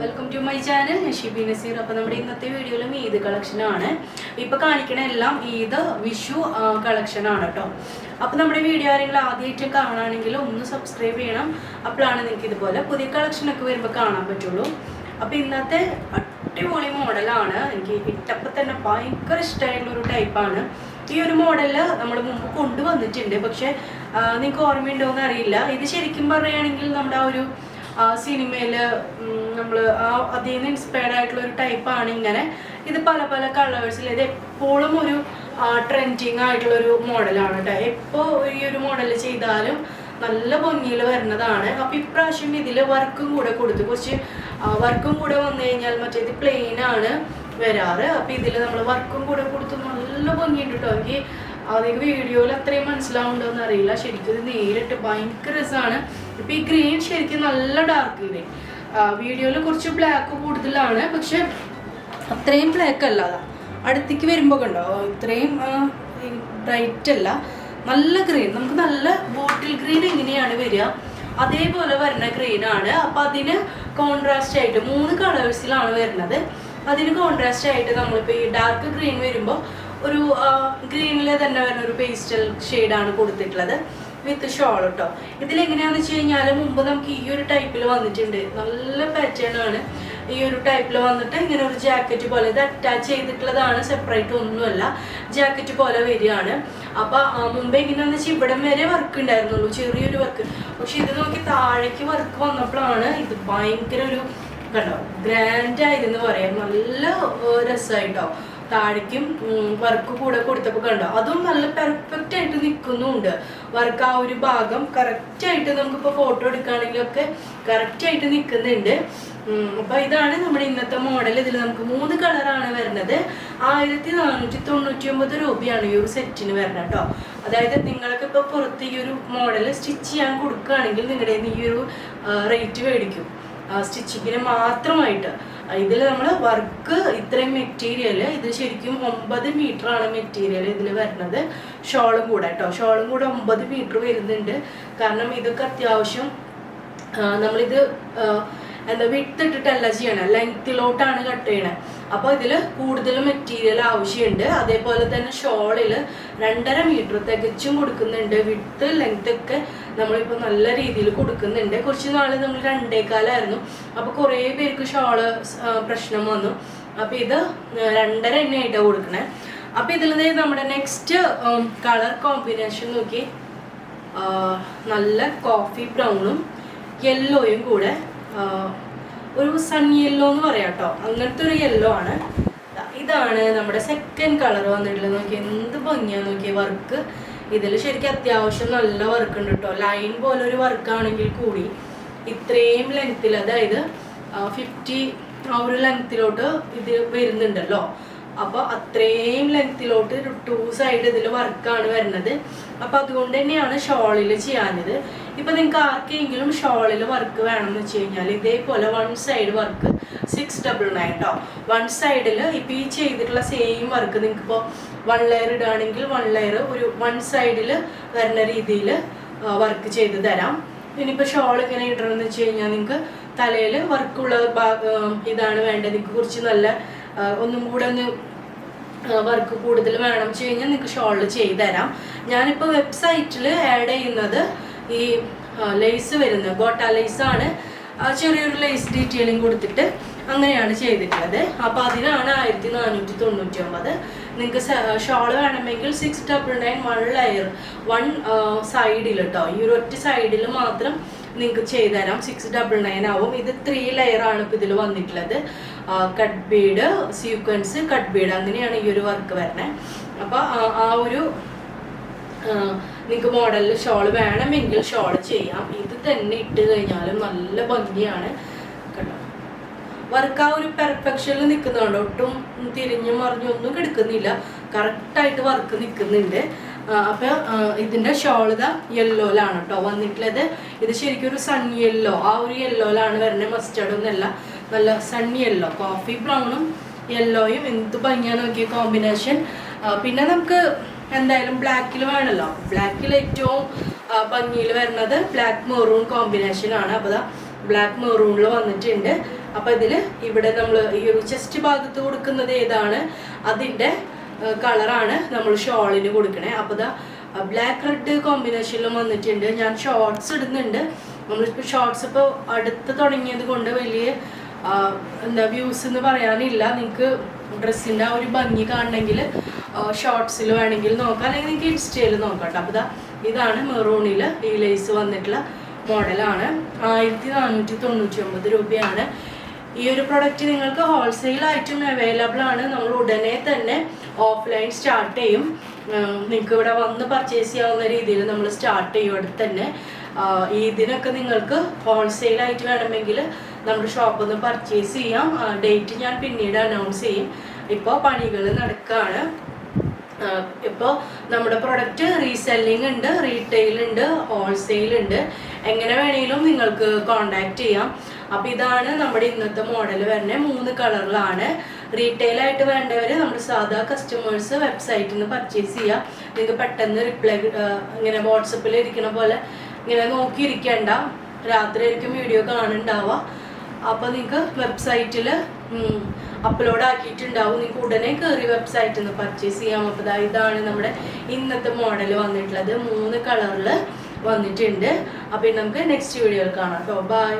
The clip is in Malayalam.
വെൽക്കം ടു മൈ ചാനൽ നഷീബി ഷിബി നസീർ. അപ്പോൾ നമ്മുടെ ഇന്നത്തെ വീഡിയോയിലും ഈദ് കളക്ഷനാണ് ഇപ്പോൾ കാണിക്കണ എല്ലാം ഈദ് വിഷു കളക്ഷനാണ് കേട്ടോ അപ്പോൾ നമ്മുടെ വീഡിയോ ആരെങ്കിലും ആദ്യമായിട്ട് കാണുകയാണെങ്കിൽ ഒന്ന് സബ്സ്ക്രൈബ് ചെയ്യണം. അപ്പോഴാണ് നിങ്ങൾക്ക് ഇതുപോലെ പുതിയ കളക്ഷനൊക്കെ വരുമ്പോൾ കാണാൻ പറ്റുള്ളൂ. അപ്പോൾ ഇന്നത്തെ അടിപൊളി മോഡലാണ് എനിക്ക് ഇട്ടപ്പോൾ തന്നെ ഭയങ്കര ഇഷ്ടമായിട്ടുള്ള ഒരു ടൈപ്പാണ് ഈ ഒരു മോഡലിൽ നമ്മൾ മുമ്പ് കൊണ്ടുവന്നിട്ടുണ്ട്. പക്ഷേ നിങ്ങൾക്ക് ഓർമ്മയുണ്ടോ എന്ന് അറിയില്ല. ഇത് ശരിക്കും പറയുകയാണെങ്കിൽ നമ്മുടെ ആ ഒരു സിനിമയിൽ നമ്മൾ ആ അതിൽ നിന്ന് ഇൻസ്പയർഡ് ആയിട്ടുള്ള ഒരു ടൈപ്പാണ് ഇങ്ങനെ. ഇത് പല പല കളേഴ്സിൽ ഇത് എപ്പോഴും ഒരു ട്രെൻഡിങ് ആയിട്ടുള്ള ഒരു മോഡലാണ് കേട്ടോ എപ്പോൾ ഈ ഒരു മോഡൽ ചെയ്താലും നല്ല ഭംഗിയിൽ വരുന്നതാണ് അപ്പം ഇപ്രാവശ്യം ഇതിൽ വർക്കും കൂടെ കൊടുത്തു. കുറച്ച് വർക്കും കൂടെ വന്നു കഴിഞ്ഞാൽ മറ്റേത് പ്ലെയിൻ ആണ് വരാറ്. അപ്പം ഇതിൽ നമ്മൾ വർക്കും കൂടെ കൊടുത്ത് നല്ല ഭംഗിയുണ്ട് കേട്ടോ എനിക്ക് അധികം വീഡിയോയിൽ അത്രയും മനസ്സിലാവുന്നുണ്ടോ അറിയില്ല. ശരിക്കും ഇത് നേരിട്ട് ഭയങ്കര രസമാണ് ഇപ്പം ഈ ഗ്രീൻ ശരിക്കും നല്ല ഡാർക്ക് ഗ്രീൻ വീഡിയോയിൽ കുറച്ച് ബ്ലാക്ക് കൂടുതലാണ് പക്ഷെ അത്രയും ബ്ലാക്ക് അല്ല അതാ. അടുത്തേക്ക് വരുമ്പോൾ കണ്ടോ? ഇത്രയും ബ്രൈറ്റ് അല്ല. നല്ല ഗ്രീൻ നമുക്ക് നല്ല ബോട്ടിൽ ഗ്രീൻ എങ്ങനെയാണ് വരിക? അതേപോലെ വരുന്ന ഗ്രീൻ ആണ്. അപ്പൊ അതിന് കോൺട്രാസ്റ്റ് ആയിട്ട് മൂന്ന് കളേഴ്സിലാണ് വരുന്നത്. അതിന് കോൺട്രാസ്റ്റ് ആയിട്ട് നമ്മളിപ്പോൾ ഈ ഡാർക്ക് ഗ്രീൻ വരുമ്പോൾ ഒരു ഗ്രീനിൽ തന്നെ വരുന്ന ഒരു പേസ്റ്റൽ ഷെയ്ഡാണ് കൊടുത്തിട്ടുള്ളത്. വിത്ത് ഷോൾ കേട്ടോ ഇതിലെങ്ങനെയാണെന്ന് വെച്ച് കഴിഞ്ഞാൽ മുമ്പ് നമുക്ക് ഈ ഒരു ടൈപ്പിൽ വന്നിട്ടുണ്ട്. നല്ല പാറ്റേണാണ് ഈ ഒരു ടൈപ്പിൽ വന്നിട്ട് ഇങ്ങനെ ഒരു ജാക്കറ്റ് പോലെ. ഇത് അറ്റാച്ച് ചെയ്തിട്ടുള്ളതാണ് സെപ്പറേറ്റ് ഒന്നുമല്ല. ജാക്കറ്റ് പോലെ വരികയാണ്. അപ്പൊ മുമ്പേ എങ്ങനെയാന്ന് വെച്ചാൽ ഇവിടം വരെ വർക്ക് ഉണ്ടായിരുന്നുള്ളൂ. ചെറിയൊരു വർക്ക് പക്ഷെ ഇത് നോക്കി താഴേക്ക് വർക്ക് വന്നപ്പോഴാണ് ഇത് ഭയങ്കര ഒരു കണ്ടോ ഗ്രാൻഡ് ആയിരുന്നു പറയാം. നല്ല രസമായിട്ടോ. താഴേക്കും വർക്ക് കൂടെ കൊടുത്തപ്പോൾ കണ്ടോ അതും നല്ല പെർഫെക്റ്റ് ആയിട്ട് നിൽക്കുന്നുണ്ട് വർക്ക് ആ ഒരു ഭാഗം കറക്റ്റ് ആയിട്ട് നമുക്കിപ്പോൾ ഫോട്ടോ എടുക്കുകയാണെങ്കിലൊക്കെ കറക്റ്റ് ആയിട്ട് നിൽക്കുന്നുണ്ട് അപ്പൊ ഇതാണ് നമ്മുടെ ഇന്നത്തെ മോഡൽ ഇതിൽ നമുക്ക് മൂന്ന് കളറാണ് വരുന്നത്. ആയിരത്തി നാനൂറ്റി തൊണ്ണൂറ്റി ഒമ്പത് രൂപയാണ് ഈ ഒരു സെറ്റിന് വരുന്നത് കേട്ടോ. അതായത് നിങ്ങൾക്ക് ഇപ്പോൾ പുറത്ത് ഈ ഒരു മോഡൽ സ്റ്റിച്ച് ചെയ്യാൻ കൊടുക്കുകയാണെങ്കിൽ നിങ്ങളുടെ ഈ ഒരു റേറ്റ് മേടിക്കും. സ്റ്റിച്ചിങ്ങിന് മാത്രമായിട്ട്. ഇതിൽ നമ്മൾ വർക്ക് ഇത്രയും മെറ്റീരിയൽ ഇത് ശരിക്കും ഒമ്പത് മീറ്റർ ആണ് മെറ്റീരിയൽ ഇതിൽ വരുന്നത്. ഷോളും കൂടെ കേട്ടോ ഷോളും കൂടെ ഒമ്പത് മീറ്റർ വരുന്നുണ്ട്. കാരണം ഇതൊക്കെ അത്യാവശ്യം നമ്മളിത് എന്താ വിട്ടിട്ടിട്ടല്ല ചെയ്യണം. ലെങ്ത്തിലോട്ടാണ് കട്ട് ചെയ്യണത് അപ്പോൾ ഇതിൽ കൂടുതൽ മെറ്റീരിയൽ ആവശ്യമുണ്ട്. അതേപോലെ തന്നെ ഷോളിൽ രണ്ടര മീറ്റർ തികച്ചും കൊടുക്കുന്നുണ്ട്. വിട്ട് ലെങ്ത് ഒക്കെ നമ്മളിപ്പോൾ നല്ല രീതിയിൽ കൊടുക്കുന്നുണ്ട്. കുറച്ച് നാൾ നമ്മൾ രണ്ടേക്കാലായിരുന്നു അപ്പോൾ കുറേ പേർക്ക് ഷോൾ പ്രശ്നം വന്നു. അപ്പോൾ ഇത് രണ്ടര എണ്ണയായിട്ടാണ് കൊടുക്കണേ. അപ്പോൾ ഇതിൽ നമ്മുടെ നെക്സ്റ്റ് കളർ കോമ്പിനേഷൻ നോക്കി നല്ല കോഫി ബ്രൗണും യെല്ലോയും കൂടെ ഒരു സൺ യെല്ലോ എന്ന് പറയാം കേട്ടോ അങ്ങനത്തെ ഒരു യെല്ലോ ആണ്. ഇതാണ് നമ്മുടെ സെക്കൻഡ് കളർ വന്നിട്ടുള്ളത്. നോക്കി എന്ത് ഭംഗിയാ നോക്കിയ വർക്ക് ഇതിൽ ശരിക്കും അത്യാവശ്യം നല്ല വർക്ക് ഉണ്ട് കേട്ടോ ലൈൻ പോലെ ഒരു വർക്കാണെങ്കിൽ കൂടി ഇത്രയും ലെങ്ത്തിൽ അതായത് ഫിഫ്റ്റി ആ ഒരു ലെങ്ത്തിലോട്ട് ഇത് വരുന്നുണ്ടല്ലോ. അപ്പോൾ അത്രയും ലെങ്ത്തിലോട്ട് ടു സൈഡ് ഇതിൽ വർക്കാണ് വരുന്നത്. അപ്പോൾ അതുകൊണ്ട് തന്നെയാണ് ഷോളിൽ ചെയ്യാനത് ഇപ്പം നിങ്ങൾക്ക് ആർക്കെങ്കിലും ഷോളിൽ വർക്ക് വേണമെന്ന് വെച്ച് കഴിഞ്ഞാൽ ഇതേപോലെ one side work six double nine കേട്ടോ വൺ സൈഡിൽ ഇപ്പം ഈ ചെയ്തിട്ടുള്ള സെയിം വർക്ക് നിങ്ങൾക്ക് ഇപ്പോൾ വൺ ലെയർ ഇടുകയാണെങ്കിൽ വൺ ലെയർ ഒരു വൺ സൈഡിൽ വരുന്ന രീതിയിൽ വർക്ക് ചെയ്ത് തരാം. ഇനിയിപ്പോൾ ഷോൾ ഇങ്ങനെ ഇടണമെന്ന് വെച്ച് കഴിഞ്ഞാൽ നിങ്ങൾക്ക് തലയിൽ വർക്കുള്ള ഇതാണ് വേണ്ടത്. നിങ്ങൾക്ക് കുറച്ച് നല്ല ഒന്നും കൂടെ ഒന്ന് വർക്ക് കൂടുതൽ വേണം വെച്ച് കഴിഞ്ഞാൽ നിങ്ങൾക്ക് ഷോളിൽ ചെയ്ത് തരാം. ഞാനിപ്പോൾ വെബ്സൈറ്റിൽ ആഡ് ചെയ്യുന്നത് ഈ ലേസ് വരുന്നത്. ഗോട്ട ലേസ് ആണ്. ചെറിയൊരു ലേസ് ഡീറ്റെയിലിംഗ് കൊടുത്തിട്ട് അങ്ങനെയാണ് ചെയ്തിട്ടുള്ളത്. അപ്പോൾ അതിനാണ് ആയിരത്തി നാനൂറ്റി തൊണ്ണൂറ്റി ഒമ്പത് നിങ്ങൾക്ക് ഷോൾ വേണമെങ്കിൽ six double nine one layer one സൈഡിൽ കേട്ടോ ഈ ഒരു ഒറ്റ സൈഡിൽ മാത്രം നിങ്ങൾക്ക് ചെയ്തു തരാം സിക്സ് ഡബിൾ നയൻ ആവും. ഇത് ത്രീ ലെയർ ആണ് ഇപ്പോൾ ഇതിൽ വന്നിട്ടുള്ളത്. Cut bead sequence cut bead അങ്ങനെയാണ് ഈ ഒരു വർക്ക് വരുന്നത് അപ്പോൾ ആ ഒരു നിങ്ങൾക്ക് മോഡലിൽ ഷോൾ വേണമെങ്കിൽ ഷോൾ ചെയ്യാം. ഇത് തന്നെ ഇട്ട് കഴിഞ്ഞാലും നല്ല ഭംഗിയാണ്. കണ്ടോ? വർക്ക് ആ ഒരു പെർഫെക്ഷനിൽ നിൽക്കുന്നുണ്ട്. ഒട്ടും തിരിഞ്ഞും മറിഞ്ഞും ഒന്നും കിടക്കുന്നില്ല. കറക്റ്റായിട്ട് വർക്ക് നിൽക്കുന്നുണ്ട്. അപ്പോൾ ഇതിന്റെ ഷോളിത യെല്ലോയിലാണ് കേട്ടോ വന്നിട്ടുള്ളത് ഇത് ശരിക്കും ഒരു സൺ യെല്ലോ ആ ഒരു യെല്ലോയിലാണ് വരുന്നത് മസ്റ്റേർഡ് ഒന്നല്ല നല്ല. സൺ യെല്ലോ കോഫി ബ്രൗണും യെല്ലോയും എന്ത് ഭംഗിയാണ് നോക്കിയ കോമ്പിനേഷൻ പിന്നെ നമുക്ക് എന്തായാലും ബ്ലാക്കിൽ വേണമല്ലോ ബ്ലാക്കിൽ ഏറ്റവും ഭംഗിയിൽ വരുന്നത് ബ്ലാക്ക് മെറൂൺ കോമ്പിനേഷൻ ആണ്. അപ്പോൾ ബ്ലാക്ക് മെറൂണിൽ വന്നിട്ടുണ്ട്. അപ്പോൾ ഇതിൽ ഇവിടെ നമ്മൾ ഈ ഒരു ചെസ്റ്റ് ഭാഗത്ത് കൊടുക്കുന്നത് ഏതാണ്? അതിന്റെ കളറാണ് നമ്മൾ ഷോളിന് കൊടുക്കണേ. അപ്പോൾ ഇതാ ബ്ലാക്ക് റെഡ് കോമ്പിനേഷനിലും വന്നിട്ടുണ്ട്. ഞാൻ ഷോർട്സ് ഇടുന്നുണ്ട്. നമ്മളിപ്പോൾ ഷോർട്സ് ഇപ്പോൾ അടുത്ത് തുടങ്ങിയത് കൊണ്ട് വലിയ എന്താ വ്യൂസ് എന്ന് പറയാനില്ല. നിങ്ങൾക്ക് ഡ്രസ്സിന്റെ ആ ഒരു ഭംഗി കാണണമെങ്കിൽ ഷോർട്സിൽ വേണമെങ്കിൽ നോക്കാം. അല്ലെങ്കിൽ നിങ്ങൾക്ക് ഇൻസ്റ്റയിൽ നോക്കാം കേട്ടോ അപ്പോൾ ഇതാ ഇതാണ് മെറൂണിൽ ഈ ലേസ് വന്നിട്ടുള്ള മോഡലാണ്. ആയിരത്തി നാനൂറ്റി തൊണ്ണൂറ്റി ഒമ്പത് രൂപയാണ്. ഈ ഒരു പ്രൊഡക്റ്റ് നിങ്ങൾക്ക് ഹോൾസെയിൽ ആയിട്ടും അവൈലബിൾ ആണ്. നമ്മൾ ഉടനെ തന്നെ ഓഫ്ലൈൻ സ്റ്റാർട്ട് ചെയ്യും. നിങ്ങൾക്ക് ഇവിടെ വന്ന് പർച്ചേസ് ചെയ്യാവുന്ന രീതിയിൽ നമ്മൾ സ്റ്റാർട്ട് ചെയ്യും അടുത്ത് തന്നെ ഇതിനൊക്കെ നിങ്ങൾക്ക് ഹോൾസെയിൽ ആയിട്ട് വേണമെങ്കിൽ നമ്മുടെ ഷോപ്പിൽ നിന്ന് പർച്ചേസ് ചെയ്യാം. ഡേറ്റ് ഞാൻ പിന്നീട് അനൗൺസ് ചെയ്യും. ഇപ്പോൾ പണികൾ നടക്കുകയാണ് ഇപ്പോൾ നമ്മുടെ പ്രൊഡക്റ്റ് റീസെല്ലിംഗ് ഉണ്ട് റീറ്റെയിൽ ഉണ്ട് ഹോൾസെയിൽ ഉണ്ട്. എങ്ങനെ വേണമെങ്കിലും നിങ്ങൾക്ക് കോണ്ടാക്ട് ചെയ്യാം. അപ്പോൾ ഇതാണ് നമ്മുടെ ഇന്നത്തെ മോഡൽ വരുന്നത്. മൂന്ന് കളറിലാണ് റീറ്റെയിൽ ആയിട്ട് വേണ്ടവർ നമ്മുടെ സാധാ കസ്റ്റമേഴ്സ് വെബ്സൈറ്റിൽ നിന്ന് പർച്ചേസ് ചെയ്യുക നിങ്ങൾക്ക് പെട്ടെന്ന് റിപ്ലൈ ഇങ്ങനെ വാട്സപ്പിൽ ഇരിക്കണ പോലെ ഇങ്ങനെ നോക്കിയിരിക്കേണ്ട രാത്രി ആയിരിക്കും വീഡിയോ കാണുന്നുണ്ടാവുക അപ്പോൾ നിങ്ങൾക്ക് വെബ്സൈറ്റിൽ അപ്ലോഡ് ആക്കിയിട്ടുണ്ടാവും. നിങ്ങൾക്ക് ഉടനെ കയറി വെബ്സൈറ്റിൽ നിന്ന് പർച്ചേസ് ചെയ്യാം. അപ്പോൾ ഇതാണ് നമ്മുടെ ഇന്നത്തെ മോഡൽ വന്നിട്ടുള്ളത്. മൂന്ന് കളറിൽ വന്നിട്ടുണ്ട്. അപ്പോൾ നമുക്ക് നെക്സ്റ്റ് വീഡിയോയിൽ കാണാം. കേട്ടോ ബൈ